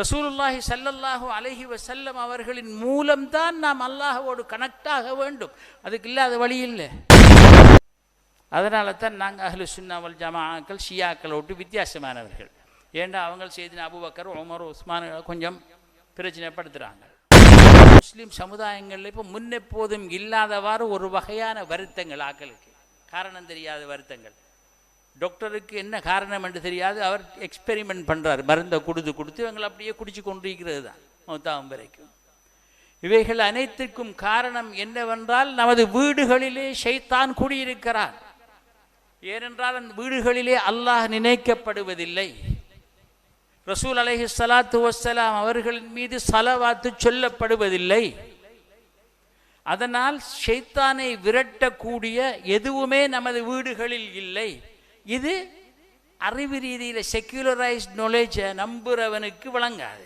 ரசூலுல்லாஹி சல்லல்லாஹு அலஹி வசல்லம் அவர்களின் மூலம்தான் நாம் அல்லாஹோடு கனெக்ட் ஆக வேண்டும். அதுக்கு இல்லாத வழி இல்லை. அதனால தான் நாங்கள் அஹ்லு சுன்னாவல் ஜமாக்கள் ஷியாக்களை விட்டு வித்தியாசமானவர்கள். ஏண்டா அவங்க செய்தின அபுபக்கர் உமர் உஸ்மான் கொஞ்சம் பிரச்சனைப்படுத்துகிறாங்க முஸ்லீம் சமுதாயங்களில் இப்போ முன்னெப்போதும் இல்லாதவாறு ஒரு வகையான வருத்தங்கள் ஆக்களுக்கு. காரணம் தெரியாத வருத்தங்கள். டாக்டருக்கு என்ன காரணம் என்று தெரியாது. அவர் எக்ஸ்பெரிமெண்ட் பண்ணுறார் மருந்தை கொடுத்து கொடுத்து இவங்களை அப்படியே குடிச்சு கொண்டிருக்கிறது தான் மௌத்தாகும் வரைக்கும். இவைகள் அனைத்திற்கும் காரணம் என்னவென்றால் நமது வீடுகளிலே ஷைத்தான் குடியிருக்கிறான் ஏனென்றால் அந்த வீடுகளிலே அல்லாஹ் நினைக்கப்படுவதில்லை. ரசூல் அலஹி சலாத்து வசலாம் அவர்களின் மீது சலவாத்து சொல்லப்படுவதில்லை. அதனால் ஷைத்தானை விரட்டக்கூடிய எதுவுமே நமது வீடுகளில் இல்லை. இது அறிவு ரீதியில் செக்யூலரைஸ்ட் நாலேஜை நம்புறவனுக்கு விளங்காது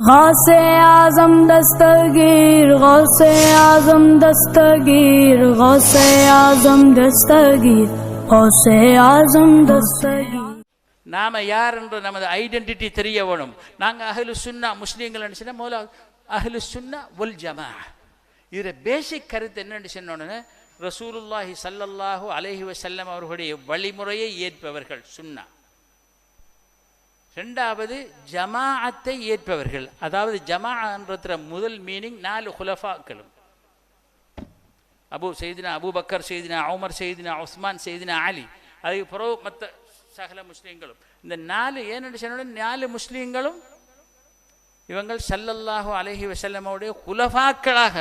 غوث اعظم دستگیر غوث اعظم دستگیر غوث اعظم دستگیر غوث اعظم دستگیر நாம யார் என்ற நமது ஐடென்டிட்டி தெரிய வேணும் நாங்கள் அஹ்லு சுன்னா முஸ்லீம்கள் சொன்னால் முதல்ல அஹ்லு சுன்னா ஒல் ஜமா இதில் பேசிக் கருத்து என்னன்னு சொன்னோடனே ரசூலுல்லாஹி சல்லல்லாஹு அலைஹி வசல்லம் அவர்களுடைய வழிமுறையை ஏற்பவர்கள் சுன்னா. ரெண்டாவது ஜமாஅத்தை ஏற்பவர்கள். அதாவது ஜமாஅன்றதுல முதல் மீனிங் நாலு குலஃபாக்களும் அபு செய்தினா அபுபக்கர் செய்தினா உமர் செய்தினா உஸ்மான் செய்தினா அலி. அதுக்கு பிறகு மற்ற சகல முஸ்லீம்களும். இந்த நாலு ஏன்னு சொன்ன நாலு முஸ்லீம்களும் இவங்கள் சல்லல்லாஹு அலைஹி வஸல்லமோடைய குலஃபாக்களாக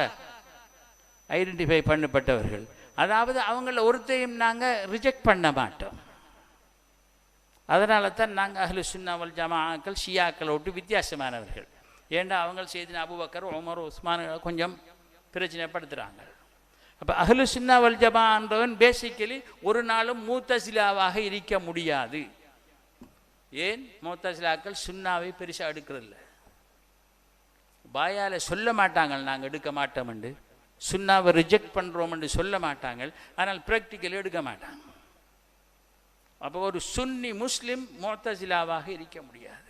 ஐடென்டிஃபை பண்ணப்பட்டவர்கள். அதாவது அவங்கள ஒருத்தையும் நாங்கள் ரிஜெக்ட் பண்ண மாட்டோம். அதனால தான் நாங்கள் அஹ்லு சுன்னாவல் ஜமாக்கள் ஷியாக்களை விட்டு வித்தியாசமானவர்கள். ஏண்டா அவங்க செய்தின அபுபக்கர் உமர் உஸ்மான் கொஞ்சம் பிரச்சனைப்படுத்துகிறாங்க அப்போ அஹ்லு சுன்னாவல் ஜமான்றவன் பேசிக்கலி ஒரு நாளும் மூத்தசிலாவாக இருக்க முடியாது. ஏன்? மூத்தசிலாக்கள் சுன்னாவை பெருசாக எடுக்கிறதில்ல. வாயால் சொல்ல மாட்டாங்க நாங்கள் எடுக்க மாட்டோம்ண்டு சுண்ணாவை ரிஜெக்ட் பண்ணுறோம்னு சொல்ல மாட்டாங்க ஆனால் ப்ராக்டிக்கல் எடுக்க மாட்டாங்க. அப்போ ஒரு சுன்னி முஸ்லீம் மோத்தசிலாவாக இருக்க முடியாது.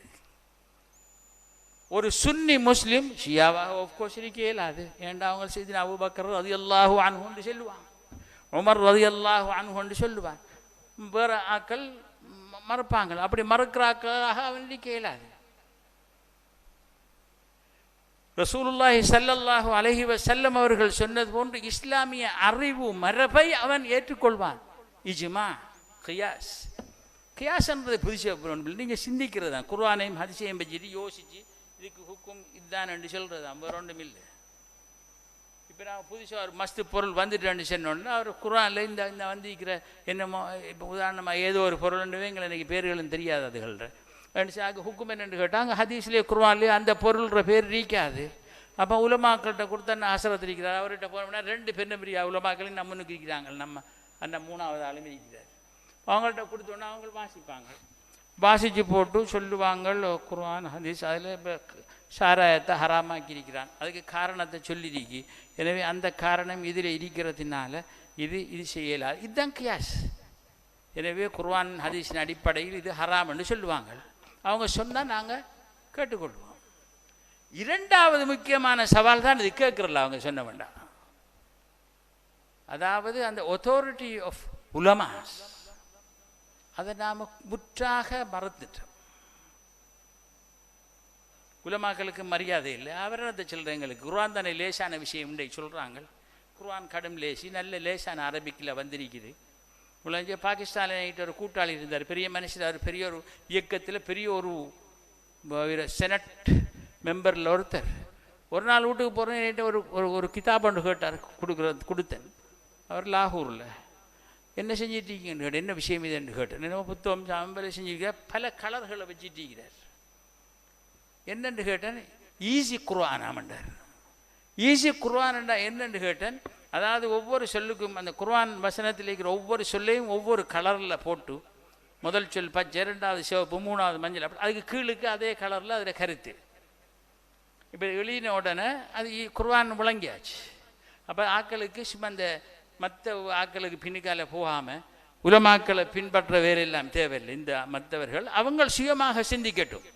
ஒரு சுன்னி முஸ்லீம் ஷியாவாக ஆஃப்கோர்ஸ் இருக்க இயலாது ஏண்டா அவங்க செய்தி அபுபக்கர் அது அல்லாஹு அனுகொண்டு சொல்லுவான் உமர் ரதி அல்லாஹு அன்ஹுண்டு சொல்லுவான் வேற ஆக்கள் மறப்பாங்க அப்படி மறுக்கிற ஆக்களாக அவன் இருக்க இயலாது ரசூலுல்லாஹி சல்லல்லாஹு அலஹி வசல்லம் அவர்கள் சொன்னது போன்று இஸ்லாமிய அறிவு மரபை அவன் ஏற்றுக்கொள்வான். இஜ்மா கியாஸ். கியாஸ்ன்றது புதுசாக நீங்கள் சிந்திக்கிறது தான். குர்வானையும் ஹதிசையும் பற்றிட்டு யோசிச்சு இதுக்கு ஹுக்கும் இதுதான் என்று சொல்கிறது தான். வேறு ஒன்றும் இல்லை. இப்போ நான் புதுசாக ஒரு மஸ்து பொருள் வந்துட்டேன்னு சொன்னோன்னா அவர் குர்ஆனில் இந்த இந்த வந்திருக்கிற என்னமோ இப்போ உதாரணமாக ஏதோ ஒரு பொருள்ன்றவே எங்களை எனக்கு பேர்களும் தெரியாது அதுகள்ற. அங்கே ஹுக்குமன் என்று கேட்டாங்க ஹதீஸ்லேயே குர்ஆன்லேயே அந்த பொருள்ன்ற பேர் ரீக்காது அப்போ உலமாக்கள்கிட்ட கொடுத்த நான் ஹசரத் இருக்கிறார்? அவர்கிட்ட போனோம்னா ரெண்டு பெண்ணு உலமாக்களையும் நம்மனுக்கு இருக்கிறாங்க நம்ம அந்த மூணாவது ஆளுமே இருக்கிறார். அவங்கள்ட்ட கொடுத்தோன்னா அவங்க வாசிப்பாங்க. வாசித்து போட்டு சொல்லுவாங்க குர்வான் ஹதீஸ் அதில் இப்போ சாராயத்தை ஹராமாக்கி இருக்கிறான். அதுக்கு காரணத்தை சொல்லியிருக்கி எனவே அந்த காரணம் இதில் இருக்கிறதுனால இது இது செய்யலாது. இதுதான் கியாஸ். எனவே குர்வான் ஹதீஸின் அடிப்படையில் இது ஹராம்னு சொல்லுவாங்க. அவங்க சொன்னால் நாங்கள் கேட்டுக்கொள்வோம். இரண்டாவது முக்கியமான சவால் தான் இது கேட்குறல அவங்க சொன்ன வேண்டாம் அதாவது அந்த ஒத்தாரிட்டி ஆஃப் உலமாஸ் அதை நாம் முற்றாக மறந்துட்டோம். உலமாக்களுக்கு மரியாதை இல்லை. அவரது சில்லறைங்களுக்கு குர்வான் தானே லேசான விஷயம் இன்றை சொல்கிறாங்க குர்வான் கடும் லேசி நல்ல லேசான அரபிக்கில் வந்திருக்குது. உலக பாகிஸ்தானில் ஒரு கூட்டாளி இருந்தார். பெரிய மனுஷர் அவர் பெரிய ஒரு இயக்கத்தில் பெரிய ஒரு செனட் மெம்பரில் ஒருத்தர். ஒரு நாள் வீட்டுக்கு போகிறேன் ஒரு ஒரு ஒரு கிதாப் ஒன்று கேட்டார் கொடுக்குறது கொடுத்தேன். அவர் லாகூரில் என்ன செஞ்சிட்டீங்கன்னு கேட்டேன் என்ன விஷயம் இதுன்னு கேட்டேன். என்ன புத்தகம் சாம்பலை செஞ்சுருக்கிறார் பல கலர்களை வச்சுட்டிருக்கிறார். என்னென்று கேட்டேன் ஈஸி குர்வானாமண்டார் ஆமண்டார். ஈஸி குர்வானண்டா என்னென்று கேட்டேன் அதாவது ஒவ்வொரு சொல்லுக்கும் அந்த குர்வான் வசனத்தில் இருக்கிற ஒவ்வொரு சொல்லையும் ஒவ்வொரு கலரில் போட்டு முதல் சொல் பச்சை இரண்டாவது சிவப்பு மூணாவது மஞ்சள் அப்படி அதுக்கு கீழுக்கு அதே கலரில் அதில் கருத்து. இப்போ எழுதின உடனே அது குர்வான் முழங்கியாச்சு அப்போ ஆக்களுக்கு சும்மா அந்த மற்ற ஆக்களுக்கு பின்னுக்கால போகாமல் உலமாக்களை பின்பற்ற வேறெல்லாம் தேவையில்லை. இந்த மற்றவர்கள் அவங்க சுயமாக சிந்திக்கட்டும்.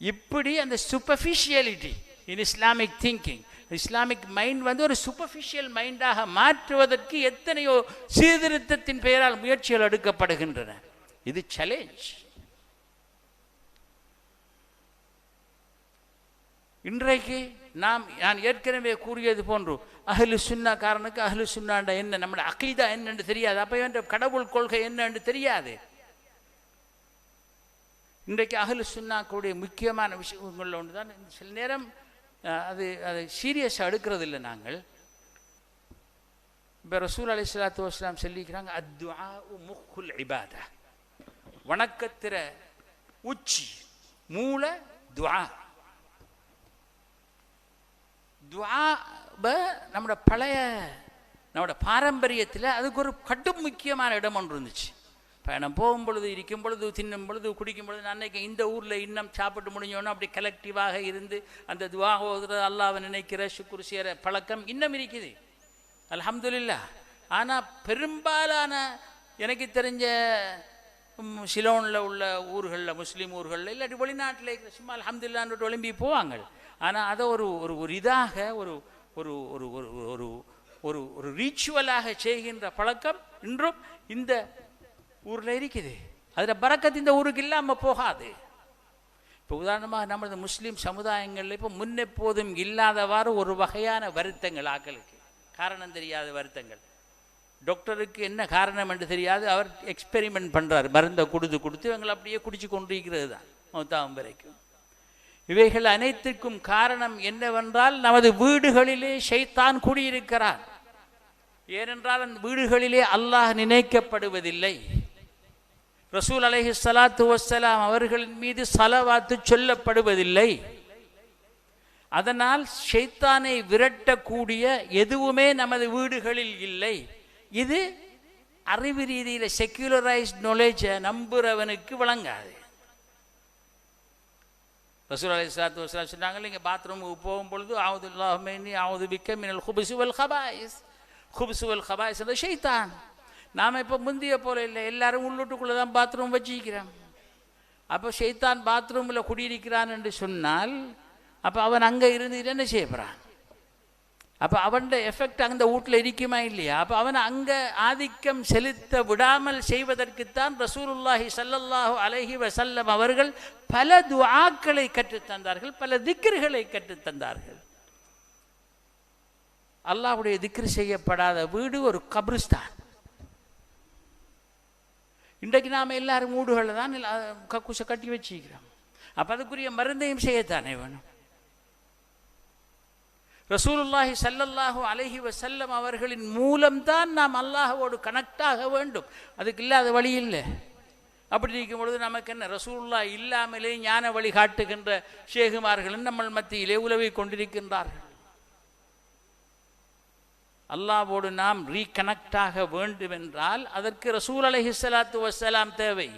இப்படி அந்த superficiality in Islamic thinking Islamic mind வந்து ஒரு சூப்பர்ஃபிஷியல் மைண்டாக மாற்றுவதற்கு எத்தனையோ சீர்திருத்தத்தின் பெயரால் முயற்சிகள் எடுக்கப்படுகின்றன. இது சேலஞ்ச் இன்றைக்கு நாம் நான் ஏற்கனவே கூறியது போன்று அஹ்லு சுன்னாக்காரனுக்கு அகலு சுன்னாண்ட என்ன நம்முடைய அகைதா என்னென்று தெரியாது. அப்போ என்ற கடவுள் கொள்கை என்னன்னு தெரியாது. இன்றைக்கு அகலு சுன்னாக்குடைய முக்கியமான விஷயங்கள் ஒன்று தான் சில நேரம் அது அதை சீரியஸாக எடுக்கிறது இல்லை நாங்கள். இப்போ ரசூல் அலி சலாத்து வஸ்லாம் சொல்லிக்கிறாங்க அத்வா முஹுல் இபாதா. வணக்கத்திர உச்சி மூல துவா துவாப நம்மளோட பழைய நம்மளோட பாரம்பரியத்தில் அதுக்கு ஒரு கடும் முக்கியமான இடம் ஒன்று இருந்துச்சு. பயணம் போகும் பொழுது இருக்கும் பொழுது தின்னும் பொழுது குடிக்கும் பொழுது நான் அன்னைக்கு இந்த ஊரில் இன்னும் சாப்பிட்டு முடிஞ்சோன்னா அப்படி கலெக்டிவாக இருந்து அந்த துவா ஓதுற அல்லாவை நினைக்கிற சுக்குரு செய்கிற பழக்கம் இன்னும் இருக்குது. அலமதுல்லா ஆனால் பெரும்பாலான எனக்கு தெரிஞ்ச சிலோனில் உள்ள ஊர்களில் முஸ்லீம் ஊர்களில் இல்லாட்டி வெளிநாட்டில் இருக்கிற சும்மா அலமதுல்லான்னு ஒலிம்பி போவாங்க. ஆனால் அதை ஒரு ஒரு ஒரு இதாக ஒரு ஒரு ஒரு ஒரு ஒரு ஒரு ஒரு ரீச்சுவலாக செய்கின்ற பழக்கம் இன்றும் இந்த ஊரில் இருக்குது. அதில் பறக்கத்து இந்த ஊருக்கு இல்லாமல் போகாது. இப்போ உதாரணமாக நமது முஸ்லீம் சமுதாயங்களில் இப்போ முன்னெப்போதும் இல்லாதவாறு ஒரு வகையான வருத்தங்கள் ஆக்களுக்கு. காரணம் தெரியாத வருத்தங்கள். டாக்டருக்கு என்ன காரணம் என்று தெரியாது. அவர் எக்ஸ்பெரிமெண்ட் பண்ணுறார் மருந்தை கொடுத்து கொடுத்து இவங்களை அப்படியே குடிச்சு கொண்டிருக்கிறது தான் மௌத்தாவும் வரைக்கும். இவைகள் அனைத்திற்கும் காரணம் என்னவென்றால் நமது வீடுகளிலே ஷைத்தான் குடியிருக்கிறார். ஏனென்றால் அந்த வீடுகளிலே அல்லாஹ் நினைக்கப்படுவதில்லை. ரசூல் அலஹி சலாத்து வசலாம் அவர்களின் மீது சலவாத்து சொல்லப்படுவதில்லை. அதனால் ஷைத்தானை விரட்டக்கூடிய எதுவுமே நமது வீடுகளில் இல்லை. இது அறிவு ரீதியில் செக்யூலரைஸ்ட் நாலேஜை நம்புறவனுக்கு விளங்காது ரசூல் அலி சலாத்து வஸ்லாம் சொன்னாங்க இல்லைங்க பாத்ரூமுக்கு போகும் பொழுது ஆவுது இல்லாமி ஆவுது பிக்க மினல் ஹுபுசு வல் ஹபாயிஸ். ஹுபுசு வல் ஹபாயிஸ் அந்த ஷைத்தான். நாம் இப்போ முந்திய போல இல்லை. எல்லாரும் உள்ளூட்டுக்குள்ளே தான் பாத்ரூம் வச்சிருக்கிறான் அப்போ ஷைத்தான் பாத்ரூமில் குடியிருக்கிறான் என்று சொன்னால் அப்போ அவன் அங்கே இருந்து என்ன செய்யப்படுறான் அப்போ அவன்ட எஃபெக்ட் அந்த வீட்டில் இருக்குமா இல்லையா? அப்போ அவன் அங்கே ஆதிக்கம் செலுத்த விடாமல் செய்வதற்குத்தான் ரசூலுல்லாஹி சல்லல்லாஹு அலஹி வசல்லம் அவர்கள் பல துவாக்களை கற்றுத்தந்தார்கள் பல திக்ருகளை கற்றுத்தந்தார்கள். அல்லாஹ்வுடைய திக்ரு செய்யப்படாத வீடு ஒரு கபிரிஸ்தான். இன்றைக்கு நாம் எல்லாரும் மூடுகளை தான் எல்லா- கக்கூசை கட்டி வச்சுக்கிறோம் அப்போ அதுக்குரிய மருந்தையும் செய்யத்தானே வேணும்? ரசூலுல்லாஹி ஸல்லல்லாஹு அலஹி வசல்லம் அவர்களின் மூலம்தான் நாம் அல்லாஹவோடு கனெக்ட் ஆக வேண்டும். அதுக்கு இல்லாத வழி இல்லை. அப்படி இருக்கும் பொழுது நமக்கு என்ன? ரசூல்லா இல்லாமலே ஞான வழி காட்டுகின்ற ஷேகுமார்களும் நம்ம மத்தியிலே உலவிக் கொண்டிருக்கின்றார்கள். அல்லாவோடு நாம் ரீகனெக்ட் ஆக வேண்டும் என்றால் அதற்கு ரசூல் அலஹி சலாத்து வசலாம் தேவை.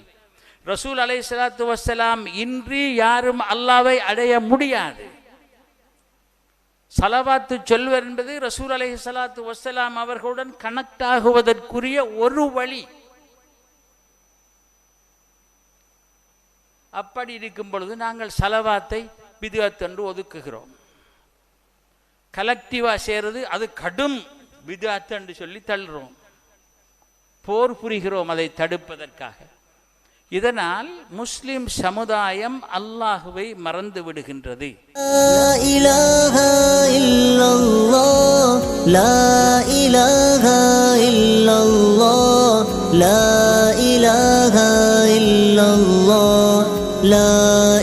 ரசூல் அலைஹி சலாத்து வசலாம் இன்றி யாரும் அல்லாவை அடைய முடியாது. சலவாத்து சொல்வர் என்பது ரசூல் அலைஹி சலாத்து வசலாம் அவர்களுடன் கனெக்ட் ஆகுவதற்குரிய ஒரு வழி. அப்படி இருக்கும் பொழுது நாங்கள் சலவாத்தை பிதுஅத்தென்று ஒதுக்குகிறோம். கலெக்டிவாக செய்கிறது அது கடும். விதாத்து என்று சொல்லி தள்ளுறோம். போர் புரிகிறோம் அதை தடுப்பதற்காக. இதனால் முஸ்லிம் சமுதாயம் அல்லாஹுவை மறந்து விடுகின்றது. لا